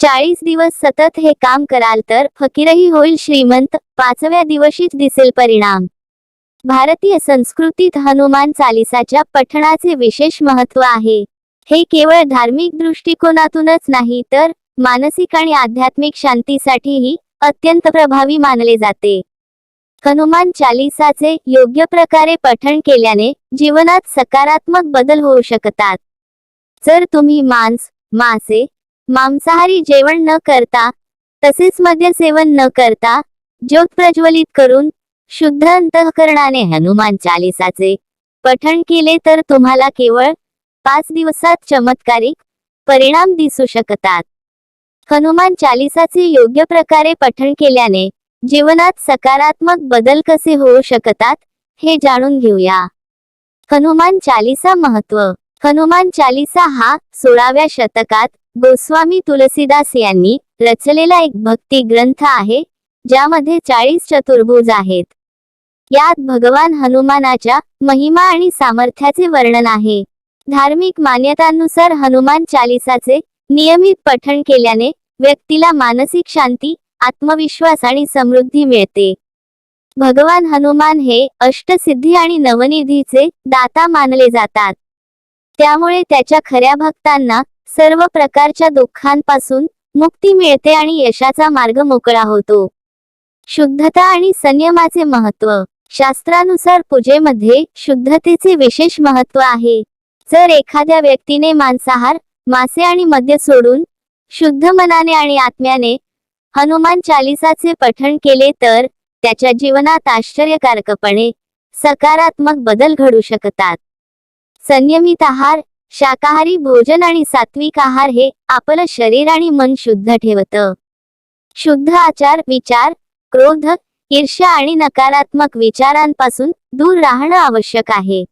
चाळीस दिवस सतत हे काम कराल तर फकीरही होईल श्रीमंत. पाचव्या दिवशीच दिसेल परिणाम. भारतीय संस्कृतीत हनुमान चालिसाच्या पठणाचे विशेष महत्त्व आहे. हे केवळ धार्मिक दृष्टिकोनातूनच नाही तर मानसिक आणि आध्यात्मिक शांतीसाठीही अत्यंत प्रभावी मानले जाते. हनुमान चालिसाचे योग्य प्रकारे पठण केल्याने जीवनात सकारात्मक बदल होऊ शकतात. जर तुम्ही मांस मासे मांसाहारी जेवण न करता तसेच मद्य सेवन न करता ज्योत प्रज्वलित करून शुद्ध अंतःकरणाने हनुमान चालिसाचे पठण केले तर तुम्हाला केवळ पाच दिवसात चमत्कारिक परिणाम दिसू शकतात. हनुमान चालिसाचे योग्य प्रकारे पठण केल्याने जीवनात सकारात्मक बदल कसे होऊ शकतात हे जाणून घेऊया. हनुमान चालिसा महत्त्व हनुमान चालिसा हा सोळाव्या शतकात गोस्वामी तुलसीदास यांनी रचलेला एक भक्ती ग्रंथ आहे ज्यामध्ये चाळीस चतुर्भुज आहेत. यात भगवान हनुमानाच्या महिमा आणि सामर्थ्याचे वर्णन आहे. धार्मिक मान्यतांनुसार हनुमान चालिसाचे नियमित पठण केल्याने व्यक्तीला मानसिक शांती आत्मविश्वास आणि समृद्धी मिळते. भगवान हनुमान हे अष्टसिद्धी आणि नवनिधीचे दाता मानले जातात. त्यामुळे त्याच्या खऱ्या भक्तांना सर्व प्रकारच्या दुःखांपासून मुक्ती मिळते आणि यशाचा मार्ग मोकळा होतो. शुद्धता आणि संयमाचे महत्त्व शास्त्रानुसार पूजेमध्ये शुद्धतेचे विशेष महत्त्व आहे. जर एखाद्या व्यक्तीने मांसाहार मासे आणि मद्य सोडून शुद्ध मनाने आणि आत्म्याने हनुमान चालिसाचे पठण केले तर त्याच्या जीवनात आश्चर्यकारकपणे सकारात्मक बदल घडू शकतात. संयमित आहार शाकाहारी भोजन आणि सात्विक आहार हे आपलं शरीर आणि मन शुद्ध ठेवतं. शुद्ध आचार विचार क्रोध ईर्ष्या आणि नकारात्मक विचारांपासून दूर राहणं आवश्यक आहे.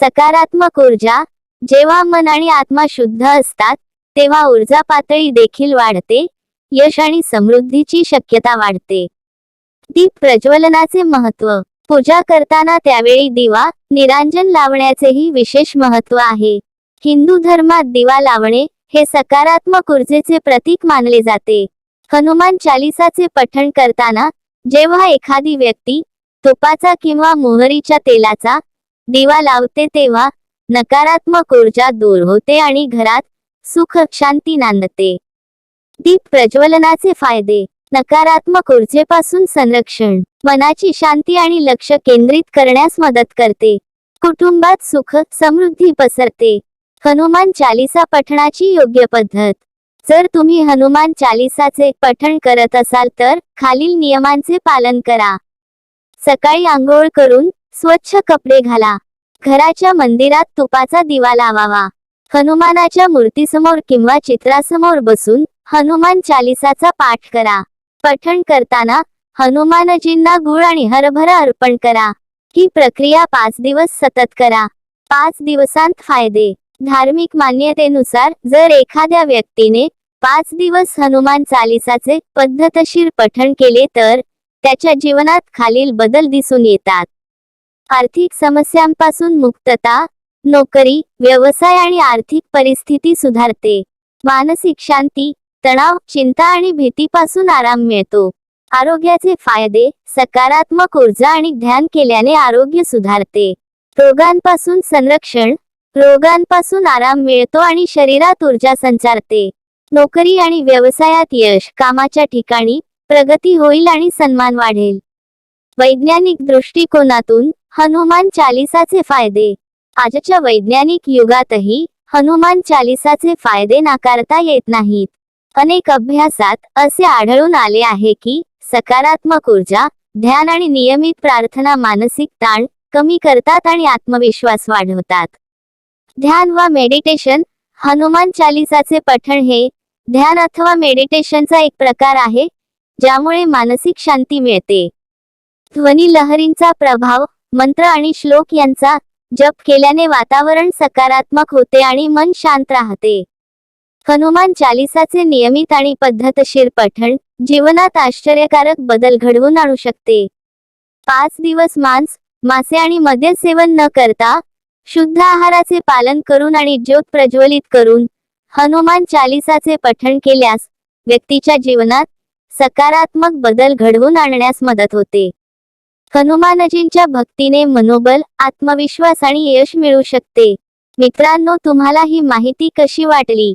सकारात्मक ऊर्जा जेव्हा मन आणि आत्मा शुद्ध असतात तेव्हा ऊर्जा पातळी देखील वाढते यश आणि समृद्धीची शक्यता वाढते. दीप प्रज्वलनाचे महत्त्व पूजा करताना त्यावेळी दिवा निरांजन लावण्याचेही विशेष महत्त्व आहे. हिंदू धर्मात दिवा लावणे हे सकारात्मक ऊर्जेचे प्रतीक मानले जाते. हनुमान चालिसाचे पठण करताना जेव्हा एखादी व्यक्ती तुपाचा किंवा मोहरीच्या तेलाचा दिवा लावते तेव्हा नकारात्मक ऊर्जा दूर होते आणि घरात सुख शांती नांदते. दीप प्रज्वलनाचे फायदे नकारात्मक ऊर्जेपासून संरक्षण. मनाची शांती आणि लक्ष केंद्रित करण्यास मदत करते. कुटुंबात सुख समृद्धी पसरते. हनुमान चालिसा पठणाची योग्य पद्धत. जर तुम्ही हनुमान चालिसाचे पठण करत असाल तर खालील नियमांचे पालन करा. सकाळी आंघोळ करून स्वच्छ कपडे घाला. घराच्या मंदिरात तुपाचा दिवा लावावा. हनुमानाच्या मूर्तीसमोर किंवा चित्रासमोर बसून हनुमान चालिसाचा पाठ करा. पठण करताना हनुमानजींना गुळ आणि हरभरा अर्पण करा. ही प्रक्रिया पाच दिवस सतत करा. पाच दिवसांत फायदे. धार्मिक मान्यतेनुसार जर एखाद्या व्यक्तीने पाच दिवस हनुमान चालिसाचे पद्धतशीर पठण केले तर त्याच्या जीवनात खालील बदल दिसून येतात. आर्थिक समस्यांपासून मुक्तता नोकरी व्यवसाय आणि आर्थिक परिस्थिती सुधारते. मानसिक शांती तणाव चिंता आणि भीतीपासून आराम मिळतो. आरोग्याचे फायदे सकारात्मक ऊर्जा आणि ध्यान केल्याने आरोग्य सुधारते. रोगांपासून संरक्षण रोगांपासून आराम मिळतो आणि शरीरात ऊर्जा संचारते. नोकरी आणि व्यवसायात यश कामाच्या ठिकाणी प्रगती होईल आणि सन्मान वाढेल. वैज्ञानिक दृष्टिकोनातून हनुमान चालिसाचे फायदे. आजच्या वैज्ञानिक युगातही हनुमान चालिसाचे फायदे नाकारता येत नाहीत. अनेक अभ्यासात असे आढळून आले आहे की सकारात्मक ऊर्जा ध्यान आणि नियमित प्रार्थना मानसिक ताण कमी करतात आणि आत्मविश्वास वाढवतात. ध्यान व मेडिटेशन हनुमान चालिसाचे पठण हे ध्यान अथवा मेडिटेशनचा एक प्रकार आहे ज्यामुळे मानसिक शांती मिळते. ध्वनी लहरींचा प्रभाव मंत्र आणि श्लोक यांचा जप केल्याने वातावरण सकारात्मक होते आणि मन शांत राहते. हनुमान चालिसाचे नियमित आणि पद्धतशीर पठण जीवनात आश्चर्यकारक बदल घडवून आणू शकते. पाच दिवस मांस मासे आणि मद्य सेवन न करता शुद्ध आहाराचे पालन करून आणि ज्योत प्रज्वलित करून हनुमान चालिसाचे पठण केल्यास व्यक्तीच्या जीवनात सकारात्मक बदल घडवून आणण्यास मदत होते. हनुमानजींच्या भक्तीने मनोबल आत्मविश्वास आणि यश मिळू शकते. मित्रांनो तुम्हाला ही माहिती कशी वाटली?